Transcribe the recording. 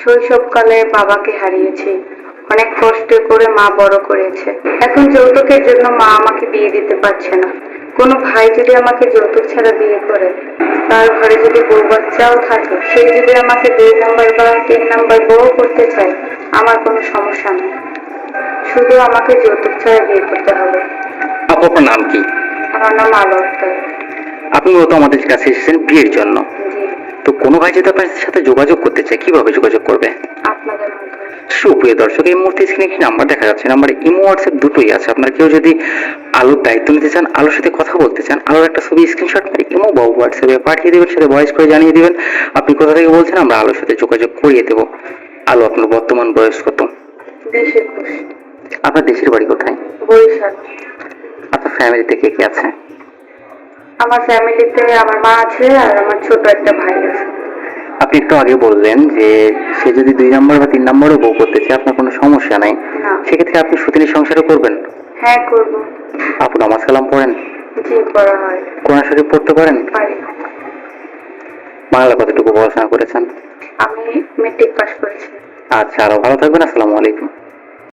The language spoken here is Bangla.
শৈশবকালে বাবাকে হারিয়েছি। অনেক কষ্ট করে মা বড় করেছে। এখন যৌতুকের জন্য মা আমাকে বিয়ে দিতে পারছে না। কোনো ভাই যদি আমাকে যৌতুক ছাড়া বিয়ে করে তার ঘরে যদি বউ বাচ্চাও থাকে সে যদি আমাকে দুই নাম্বার বা তিন নাম্বার বউ করতে চায় আমার কোনো সমস্যা নেই। শুধু আমাকে যৌতুক ছাড়া বিয়ে করতে হবে। আপু আপনার নাম কি? আমার নাম আলো আপনি মূলত আমাদের কাছে এসেছেন বিয়ের জন্য। তো কোনো ভাই যদি আপনার সাথে যোগাযোগ করতে চায় কীভাবে যোগাযোগ করবে? সুপ্রিয় দর্শক এই মুহূর্তে স্ক্রিনে একটি নাম্বার দেখা যাচ্ছে। নাম্বার ইমো হোয়াটসঅ্যাপ দুটোই আছে। আপনার কেউ যদি আলোর দায়িত্ব নিতে চান আলোর সাথে কথা বলতে চান আলোর একটা ছবি স্ক্রিনশট মেরে ইমো বা হোয়াটসঅ্যাপে পাঠিয়ে দেবেন সাথে ভয়েস করে জানিয়ে দেবেন। আপনি কোথা থেকে বলছেন আমরা আলোর সাথে যোগাযোগ করিয়ে দেবো। আলো আপনার বর্তমান বয়স কত? আপনার দেশের বাড়ি কোথায়? আপনার ফ্যামিলিতে কে কে আছে? আমার ফ্যামিলিতে আমার মা আছে আর আমার ছোট একটা ভাই আছে। আপনি একটু আগে বললেন যে সে যদি দুই নম্বর বা তিন নম্বরও বউ করতে চায় আপনার কোনো সমস্যা নাই। সেক্ষেত্রে আপনি সতীনী সংসারও করবেন? হ্যাঁ করব। আপনি নামাজ কালাম পড়েন? জি করা হয়। কোরআন শরীফ পড়তে পারেন? পারি। বাংলা কতটুকু পড়াশোনা করেছেন? আমি মেট্রিক পাস করেছি। আচ্ছা আরও ভালো থাকবেন। আসসালামু আলাইকুম।